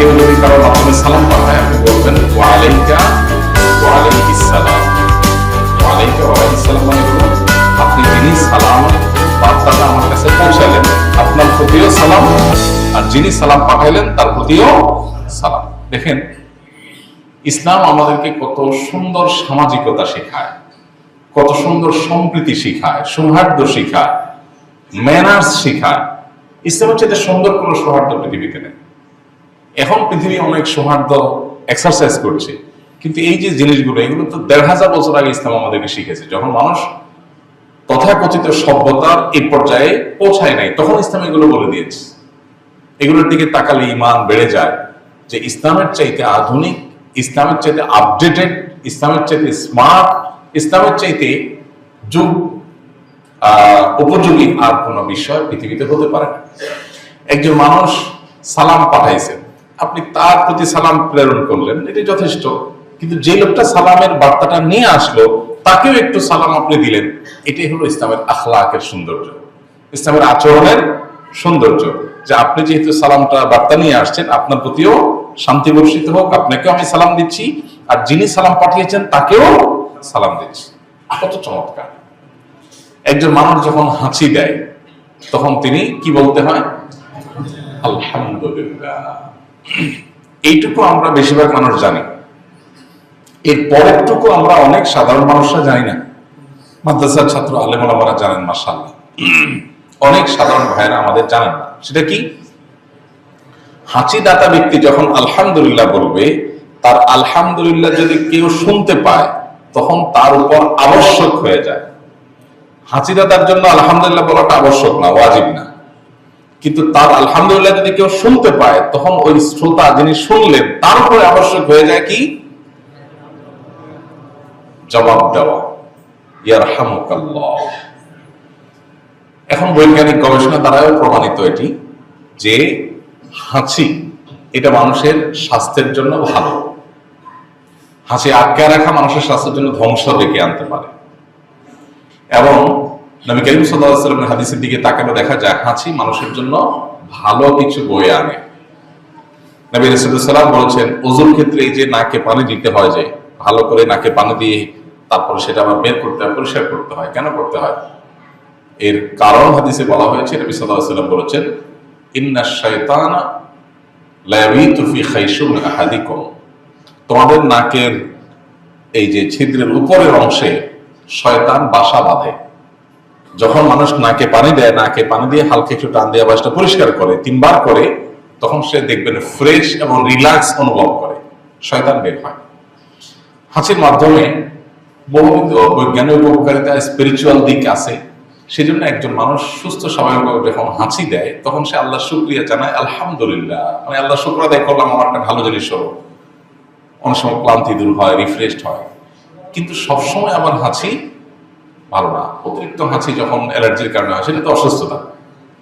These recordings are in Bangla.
কেউ যদি কারোর মাধ্যমে সালাম পাঠায়, আপনি বলবেন, ওয়ালাইকা ওয়ালাইকিস সালাম। ওয়ালাইকা ওয়ালাইকিস সালাম মানে হলো, আপনি যিনি সালাম বার্তাটা আমার কাছে পৌঁছালেন, আপনার প্রতিও সালাম, আর যিনি সালাম পাঠাইলেন, তার প্রতিও সালাম। দেখেন, ইসলাম আমাদেরকে কত সুন্দর সামাজিকতা শেখায়, কত সুন্দর সম্প্রীতি শিখায়, সৌহার্দ্য শিখায় ম্যানার্স শিখায়। ইসলামের চাইতে সুন্দর কোনো সৌহার্দ্য পৃথিবীতে নেই। এখন পৃথিবী অনেক সৌহার্দ্য এক্সারসাইজ করছে। কিন্তু এই যে জিনিসগুলো, এগুলো তো দেড় হাজার বছর আগে ইসলাম আমাদেরকে শিখেছে। যখন মানুষ তথাকথিত সভ্যতার এই পর্যায়ে পৌঁছায় নাই, তখন ইসলাম এগুলো বলে দিয়েছে। এগুলোর দিকে তাকালে ইমান বেড়ে যায় যে ইসলামের চাইতে আধুনিক, ইসলামের চাইতে আপডেটেড ইসলামের চাইতে স্মার্ট ইসলামের চাইতে যুগ উপযোগী আর কোনো বিষয় পৃথিবীতে হতে পারে একজন মানুষ সালাম পাঠাইছেন আপনি তার প্রতি সালাম প্রেরণ করলেন, এটি যথেষ্ট। কিন্তু যে লোকটা সালামের বার্তাটা নিয়ে আসলো, তাকেও একটু সালাম আপনি দিলেন। এটাই হলো ইসলামের আখলাকের সৌন্দর্য। ইসলামের আচরণের সৌন্দর্য। যে আপনি যেহেতু সালামটা বার্তা নিয়ে আসছেন, আপনার প্রতিও শান্তি বর্ষিত হোক, আপনাকেও আমি সালাম দিচ্ছি, আর যিনি সালাম পাঠিয়েছেন, তাকেও সালাম দিচ্ছি। কত চমৎকার। একজন মানুষ যখন হাঁচি দেয়, তখন তিনি কি বলতে হয়? আলহামদুলিল্লাহ। এইটুকু আমরা বেশিরভাগ মানুষ জানি। এর পরেরটুকু আমরা অনেক সাধারণ মানুষরা জানি না। মাদ্রাসার ছাত্র আলেমারা জানেন মাসাল্লাহ অনেক সাধারণ ভাইয়েরা আমাদের জানেন। না সেটা কি? হাঁচি দাতা ব্যক্তি যখন আলহামদুলিল্লাহ বলবে, তার আলহামদুলিল্লাহ যদি কেউ শুনতে পায়, তখন তার উপর আবশ্যক হয়ে যায়। হাঁচি দাতার জন্য আলহামদুলিল্লাহ বলাটা আবশ্যক না, ওয়াজিব না। কিন্তু তার আলহামদুলিল্লাহ যদি কেউ শুনতে পায়, তখন ওই শ্রোতা যিনি শুনলেন, তার উপরে আবশ্যক হয়ে যায় কি? জবাব দেওয়া। ইয়ার ইয়ারহামুকাল্লাহ। এখন বৈজ্ঞানিক গবেষণা দ্বারাও প্রমাণিত এটি যে হাঁচি, এটা মানুষের স্বাস্থ্যের জন্য ভালো। হাসি আটকে রাখা মানুষের স্বাস্থ্যের জন্য ধ্বংস ডেকে আনতে পারে। এবং নবী করিম সাল্লামের হাদিসের দিকে তাকালে দেখা যায় হাঁচি মানুষের জন্য ভালো কিছু বয়ে আনে। নবী রসুল্লাম বলেছেন ওজুর ক্ষেত্রে যে নাকে পানি দিতে হয় যে, ভালো করে নাকে পানি দিয়ে তারপরে সেটা আবার বের করতে হয়, পরিষ্কার করতে হয়। কেন করতে হয়? এর কারণ হাদিসে বলা হয়েছে, নবী সাল্লাহ সাল্লাম বলেছেন, ইন্না শয়তানা লায়াবিতু ফি খাইশুম আহাদিকুম। তোমাদের নাকের এই যে ছিদ্রের উপরের অংশে শয়তান বাসা বাঁধে। যখন মানুষ নাকে পানি দেয়, নাকে পানি দিয়ে হালকা একটু টান দিয়ে আবাসটা পরিষ্কার করে, তিনবার করে, তখন সে দেখবেন ফ্রেশ এবং রিল্যাক্স অনুভব করে। শয়তান বের হয়। হাঁচির মাধ্যমে বহুবিধ বৈজ্ঞানিক উপকারিতা স্পিরিচুয়াল দিক আছে। সেজন্য একজন মানুষ সুস্থ স্বাভাবিকভাবে যখন হাঁচি দেয়, তখন সে আল্লাহ শুক্রিয়া জানায়, আলহামদুলিল্লাহ আমি আল্লাহ শুক্র আদায় করলাম, আমার একটা ভালো জিনিস হলো। অনেক সময় ক্লান্তি দূর হয় রিফ্রেশড হয়। কিন্তু সবসময় আবার হাঁচি ভালো না। অতিরিক্ত হাঁচি যখন অ্যালার্জির কারণে হয়, সেটা তো অসুস্থতা।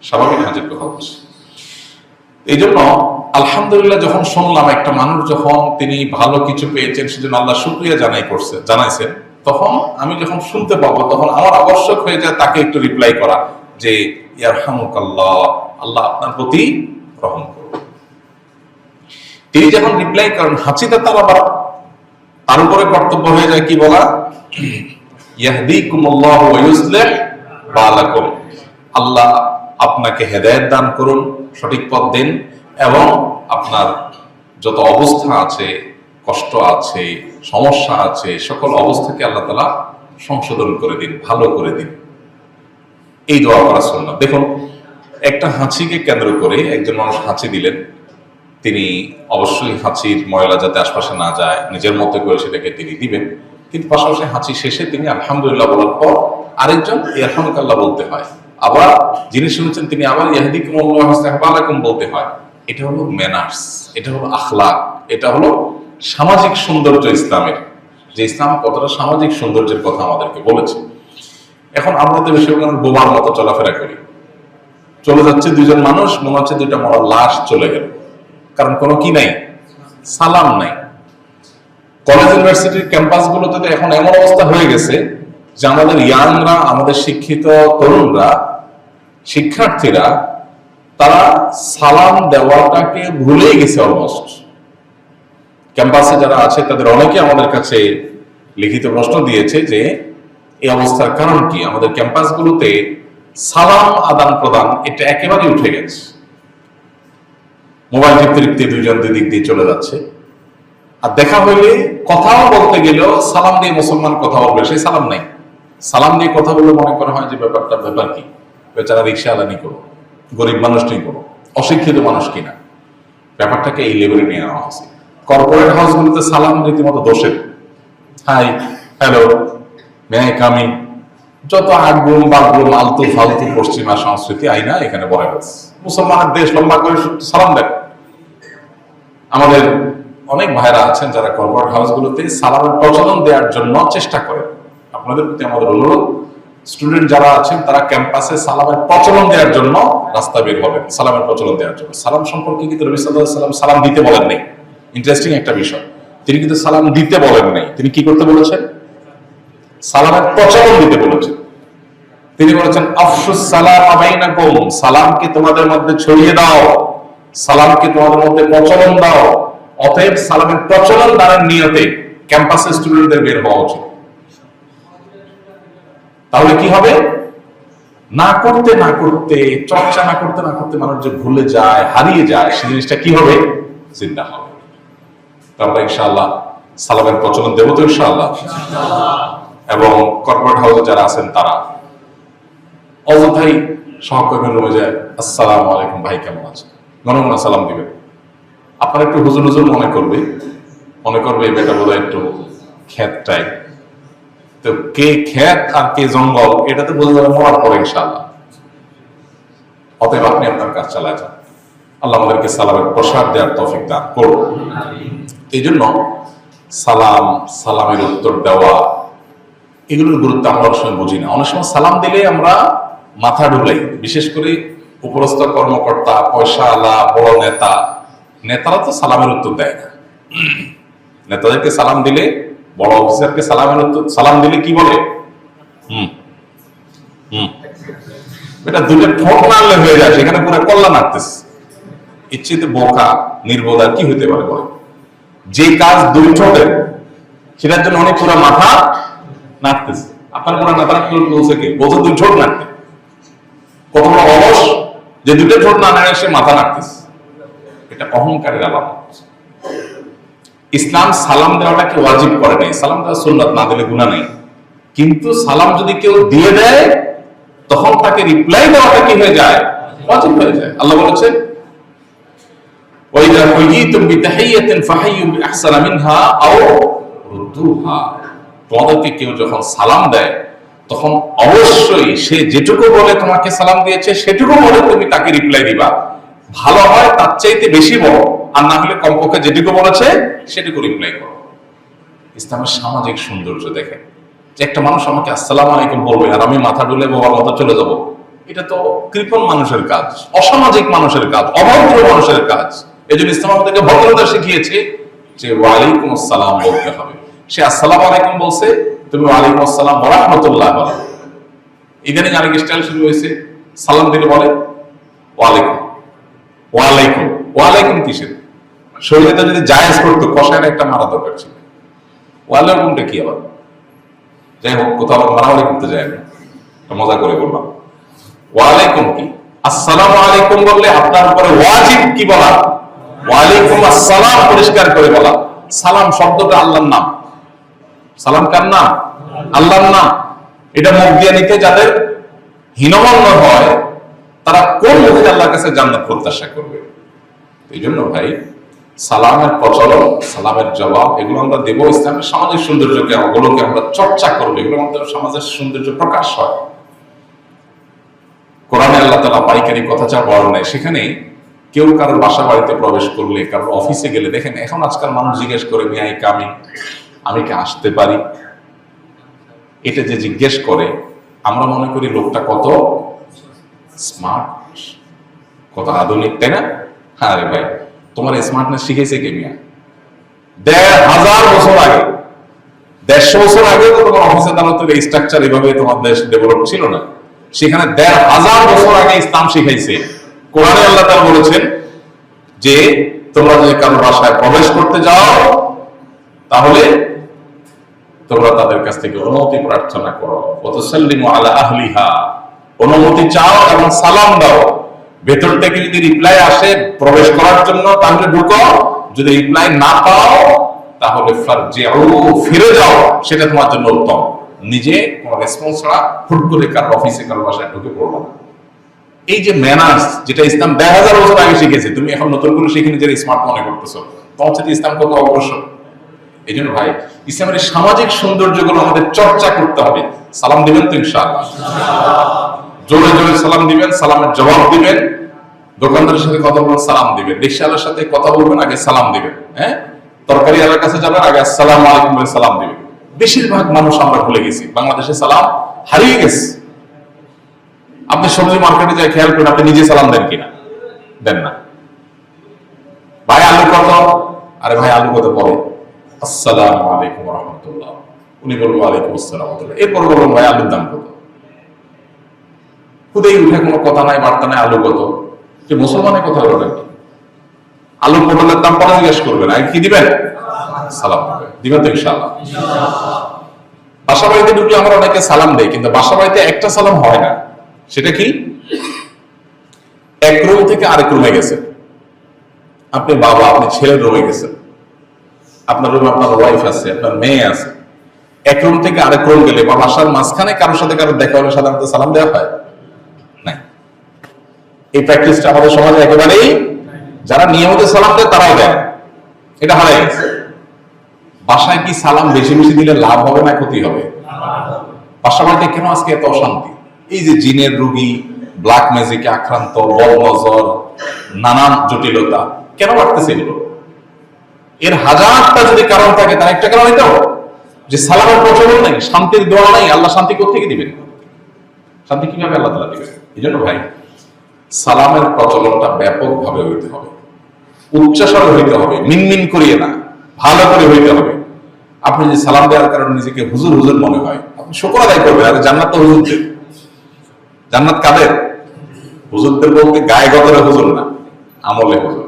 স্বাভাবিক হাঁচির কথা বলছি এই জন্য আলহামদুলিল্লাহ যখন শুনলাম, একটা মানুষ যখন তিনি ভালো কিছু পেয়েছেন, সেজন্য আল্লাহ শুক্রিয়া জানাই করছে, জানাইছেন, তখন আমি যখন শুনতে পাবো, তখন আমার আবশ্যক হয়ে যায় তাকে একটু রিপ্লাই করা যে ইয়ারহামুক আল্লাহ আল্লাহ আপনার প্রতি রহম করুন। তিনি যখন রিপ্লাই করেন হাঁচিতে তার আবার, তার উপরে কর্তব্য হয়ে যায় কি বলা? আল্লাহ আপনাকে হেদায়েত দান করুন, সঠিক পথ দিন এবং আপনার যত অবস্থা আছে, কষ্ট আছে, সমস্যা আছে, সকল অবস্থাকে আল্লাহ তালা সংশোধন করে দিন, ভালো করে দিন। এই দোয়া করা শুনলাম দেখুন, একটা হাঁচিকে কেন্দ্র করে একজন মানুষ হাঁচি দিলেন। তিনি অবশ্যই হাঁচির ময়লা যাতে আশপাশে না যায়, নিজের মতো করে সেটাকে তিনি দিবেন। কিন্তু পাশাপাশি হাঁচি শেষে তিনি আলহামদুলিল্লাহ বলার পর আরেকজন ইয়ারহামুকাল্লাহ বলতে হয়। আবার যিনি শুনেছেন তিনি আবার ইয়াহদিকুম আল্লাহ বলতে হয়। এটা হলো ম্যানার্স এটা হলো আখলাক, এটা হলো সামাজিক সৌন্দর্য ইসলামের। যে ইসলাম কতটা সামাজিক সৌন্দর্যের কথা আমাদেরকে বলেছে। এখন আমরা তো বেশি বোমার মতো চলাফেরা করি। চলে যাচ্ছে দুজন মানুষ, মনে হচ্ছে দুইটা মরা লাশ চলে গেল। কারণ কোনো কি নাই? সালাম নাই। কলেজ ইউনিভার্সিটির ক্যাম্পাসগুলোতে এখন এমন অবস্থা হয়ে গেছে যে আমাদের ইয়াংরা, আমাদের শিক্ষিত তরুণরা, শিক্ষার্থীরা, তারা সালাম দেওয়াটাকে ভুলেই গেছে অলমোস্ট ক্যাম্পাসে যারা আছে, তাদের অনেকে আমাদের কাছে লিখিত প্রশ্ন দিয়েছে যে, এই অবস্থার কারণ কি? আমাদের ক্যাম্পাসগুলোতে সালাম আদান প্রদান, এটা একেবারে উঠে গেছে। মোবাইল টিপতে টিপতে দুইজন দুই দিক দিয়ে চলে যাচ্ছে। আর দেখা হইলে কথাও বলতে গেলেও সালাম দিয়ে মুসলমান কথা বলবে সেই সালাম নাই। সালাম দিয়ে কথা বললে মনে করা হয় যে ব্যাপারটা ব্যাপার কি? বেচারা রিক্সা আলানি করো, গরিব মানুষটাই করো, অশিক্ষিত মানুষ কিনা ব্যাপারটাকে এই লেভেলে নিয়ে আনা হয়েছে। কর্পোরেট হাউসগুলোতে সালাম রীতিমতো দোষের। হাই হ্যালো মে কামি যত আগুন, বাগুন, আলতু ফালতু পশ্চিমা সংস্কৃতি আইনা এখানে বলা গেছে মুসলমানের দেশ লম্বা করে সালাম দেয়। আমাদের অনেক ভাইরা আছেন যারা কর্পোরেট হাউসগুলোতে সালামের প্রচলন দেওয়ার জন্য চেষ্টা করেন আপনাদের প্রতি আমাদের অনুরোধ, স্টুডেন্ট যারা আছেন, তারা ক্যাম্পাসে সালামের প্রচলন দেওয়ার জন্য রাস্তা বের হবেন, সালামের প্রচলন দেওয়ার জন্য। সালাম সম্পর্কে কিন্তু রবি সাল্লাম সালাম দিতে বলেন নাই। ইন্টারেস্টিং একটা বিষয়। তিনি কিন্তু সালাম দিতে বলেন নাই। তিনি কি করতে বলেছেন? সালামের প্রচলন দিতে বলেছেন। তিনি বলেছেন, আফসুস সালাম আবাইনাকুম সালামকে তোমাদের মধ্যে ছড়িয়ে দাও। সালামকে তোমাদের মধ্যে প্রচলন দাও। অতএব সালামের প্রচলন দ্বারা নিয়তে ক্যাম্পাসের স্টুডেন্টদের বের হওয়া উচিত। তাহলে কি হবে? না করতে না করতে, চর্চা না করতে না করতে মানুষ যে ভুলে যায়, হারিয়ে যায়, সেই জিনিসটা কি হবে? চিন্তা হবে। তো আমরা ইনশাআল্লাহ সালামের প্রচলন দেবো তো ইনশাআল্লাহ। এবং কর্পোরেট হাউসে যারা আছেন তারা। অযথাই সহকর্মী রুমে যায়, আসসালাম আলাইকুম ভাই, কেমন আছেন? গণগণ সালাম দিবেন। আপনার একটু হুজুর হুজুর মনে করবে মনে করবে এই বেটা বোধহয় একটু খ্যাত টাইপ। তো কে খ্যাত আর কে জঙ্গল এটাতে বোঝা যাবে মরার পরে ইনশাআল্লাহ। অতএব আপনি আপনার কাজ চালায় যান। আল্লাহ আমাদেরকে সালামের প্রসাদ দেওয়ার তৌফিক দান করুন। এই জন্য সালাম, সালামের উত্তর দেওয়া, এগুলোর গুরুত্ব আমরা অনেক সময় বুঝি না। অনেক সময় সালাম দিলে আমরা মাথা ডুলাই বিশেষ করে উপরস্থ কর্মকর্তা পয়সা আলা বড় নেতা নেতারা তো সালামের উত্তর দেয় না। নেতাদেরকে সালাম দিলে, বড় অফিসারকে সালামের উত্তর, সালাম দিলে কি বলে? হুম। হুম। এটা দুটো ঠোঁট নাড়লে হয়ে যায়, সেখানে পুরো কল্যাণ আসতেছে ইচ্ছিতে বোকা নির্বোধা কি হইতে পারে বলে? যে কাজ দুই ঠোঁটের সেটার জন্য অনেক পুরো মাথা নাড়তেছে। আপনার পুরো নাড়তে বলছে কি? বলছে দুই ঠোঁট নাড়তে। কত বড় অলস, যে দুটো ঠোঁট না নাড়ে সে মাথা নাড়তেছে। এটা অহংকারের আলামত ইসলাম সালাম দেওয়াটাকে ওয়াজিব করে নাই সালাম দেওয়া সুন্নাত না দিলে গুণা নেই কিন্তু সালাম যদি কেউ দিয়ে দেয় তখন তাকে রিপ্লাই দেওয়াটা কি হয়ে যায় ওয়াজিব হয়ে যায় আল্লাহ বলেছেন وإذا حييتم بتحية فحيوا بأحسن منها أو ردوها তোমাদেরকে কেউ যখন সালাম দেয় তখন অবশ্যই সে যেটুকু বলে তোমাকে সালাম দিয়েছে সেটুকু বলে তুমি তাকে রিপ্লাই দিবা ভালো হয়, তার চাইতে বেশি বলো আর না হলে কমপক্ষে যেটুকু বলেছে সেটুকু রিপ্লাই করো। ইসলামের সামাজিক সৌন্দর্য দেখে যে একটা মানুষ আমাকে, আসসালাম আলাইকুম বলবে, আর আমি মাথা ডুলে বাবার মতো চলে যাব। এটা তো কৃপণ মানুষের কাজ, অসামাজিক মানুষের কাজ, অভদ্র মানুষের কাজ। এই জন্য ইসলাম আমাদেরকে ভদ্রতা শিখিয়েছে যে, ওয়ালাইকুম আসসালাম বলতে হবে। সে, আসসালাম আলাইকুম বলছে, তুমি ওয়ালাইকুম আসসালাম রহমতুল্লাহ বলো। ইদানিং আরেক স্টাইল শুরু হয়েছে। সালাম দিলে বলে, ওয়ালাইকুম ওয়ালাইকুম। ওয়ালাইকুম কিসের? শরীরে যদি জায়েজ করতো, কষায় একটা মারা দরকার ছিল। ওয়ালাইকুমটা কি আবার? যাই হোক, কোথাও মারামারি করতে যায় না। মজা করে বললাম। ওয়ালাইকুম কি? আসসালামু আলাইকুম বললে আপনার উপরে ওয়াজিব কি বলা? ওয়ালাইকুম আসসালাম পরিষ্কার করে বলা। সালাম শব্দটা আল্লাহর নাম। সালাম কার নাম? আল্লাহর নাম। এটা মুখ দিয়ে নিতে যাদের হীনমন্য হয় তারা কোন মুখে আল্লাহর কাছে জান্নাত প্রত্যাশা করবে? এই জন্য ভাই, সালামের প্রচলন, সালামের জবাব, এগুলো আমরা দেবো ইসলামের সামাজিক সৌন্দর্যকে ওগুলোকে আমরা চর্চা করব। এগুলো আমাদের সমাজের সৌন্দর্য প্রকাশ হয়। কোরআনে আল্লাহ তালা পাইকারি কথা বলার নাই, সেখানে কেউ কারোর বাসা বাড়িতে প্রবেশ করলে, কারোর অফিসে গেলে, দেখেন এখন আজকাল মানুষ জিজ্ঞেস করে মিয়াই কামি আমি কি আসতে পারি? এটা যে জিজ্ঞেস করে, আমরা মনে করি লোকটা কত স্মার্ট কত আধুনিক, তাই না? হ্যাঁ রে ভাই, তোমার স্মার্টনেস শিখেছে কে মিয়া? দেড় হাজার বছর আগে, দেড়শো বছর আগে তো তোমার অফিস আদালতের এই স্ট্রাকচার এভাবে তোমার দেশ ডেভেলপ ছিল না। সেখানে দেড় হাজার বছর আগে ইসলাম শিখাইছে। কোরআনে আল্লাহ বলেছেন যে, তোমরা যদি কারও বাসায় প্রবেশ করতে যাও, তাহলে তোমরা তাদের কাছ থেকে প্রার্থনা করো। ওয়াতাসাল্লিমু আলা আহলিহা। অনুমতি চাও এবং সালাম দাও। ভেতর থেকে যদি রিপ্লাই আসে প্রবেশ করার জন্য, তাহলে ঢুকো। যদি রিপ্লাই না পাও, তাহলে ফিরে যাও। সেটা তোমার জন্য উত্তম। নিজে কোনো রেসপন্স ছাড়া হুট করে কারও অফিসে কারও বাসায় ঢুকে পড়ব না। এই যে ম্যানার্স যেটা ইসলাম দেড় হাজার বছর আগে শিখেছে, তুমি এখন নতুন করে শিখে নিজের স্মার্ট মনে করতেছো। তোমার সাথে ইসলাম কত অগ্রসর? এই জন্য ভাই, ইসলামের সামাজিক সৌন্দর্যগুলো আমাদের চর্চা করতে হবে। সালাম দিবেন তো ইনশাআল্লাহ। জোরে জোরে সালাম দিবেন, সালামের জবাব দিবেন, দোকানদারের সাথে কথা বলবেন, সালাম দিবেন। রিক্সাওয়ালার সাথে কথা বলবেন, আগে সালাম দিবেন হ্যাঁ? তরকারি আলার কাছে যাবেন, আগে আসসালাম আলাইকুম বলে সালাম দিবেন। বেশিরভাগ মানুষ আমরা ভুলে গেছি, বাংলাদেশে সালাম হারিয়ে গেছে। আপনি সবজি মার্কেটে যাই খেয়াল করেন, আপনি নিজে সালাম দেন কিনা? দেন না। ভাই, আলু কত? আরে ভাই, আলু কত পরে? আসসালামু আলাইকুম রহমতুল্লাহ। উনি বলব আলাইকুম আসসালাম এরপর বলবেন ভাই, আলুর দাম কত? খুদেই উঠে কোনো কথা নাই, বার্তা নাই, আলু কত? যে মুসলমানের কথা হলো নাকি? আলু পটলের দাম পরে জিজ্ঞেস করবেন আর কি দিবেন? সালাম দিবেন তো ইনশাআল্লাহ। বাসা বাড়িতে ঢুকলে আমরা অনেকে সালাম দেই কিন্তু বাসা বাড়িতে একটা সালাম হয় না। সেটা কি? এক রুম থেকে আরেক রুমে গেছে। আপনি বাবা, আপনি ছেলের রুমে গেছেন। আপনার রুমে আপনার ওয়াইফ আছে, আপনার মেয়ে আছে। এক রুম থেকে আরেক রুম গেলে বা বাসার মাঝখানে কারোর সাথে কারও দেখা হলে সাধারণত সালাম দেওয়া হয়। এই প্র্যাকটিসটা আমাদের সমাজে একেবারেই যারা নিয়মিত সালাম দেয় তারাও দেয়। এটা হারাই গেছে বাসায় কি সালাম বেশি বেশি দিলে লাভ হবে না ক্ষতি হবে? বাসা বাড়িতে কেন আজকে এত অশান্তি? এই যে জিনের রুগী ব্ল্যাক ম্যাজিকে আক্রান্ত বল নজর, নানান জটিলতা, কেন বাড়তেছে এগুলো? এর হাজারটা যদি কারণ থাকে, তার একটা কারণ এটাও যে সালামের প্রচলন নেই, শান্তির দোয়া নেই, আল্লাহ শান্তি কোথেকে দিবেন? শান্তি কীভাবে আল্লাহ তালা দিবেন? এই জন্য ভাই সালামের প্রচলনটা ব্যাপকভাবে হইতে হবে। উচ্চাসরে হইতে হবে, মিনমিন করিয়ে না, ভালো করে হইতে হবে। আপনি যে সালাম দেওয়ার কারণে নিজেকে হুজুর হুজুর মনে হয়, আপনি শুকর আদায় করবেন, আরে জান্নাত তো হুজুরদের। জান্নাত কাদের? হুজুরদের বলতে গায়ে গতরে হুজুর না, আমলে হুজুর।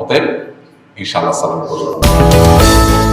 অতএব ইনশাআল্লাহ সালাম করবেন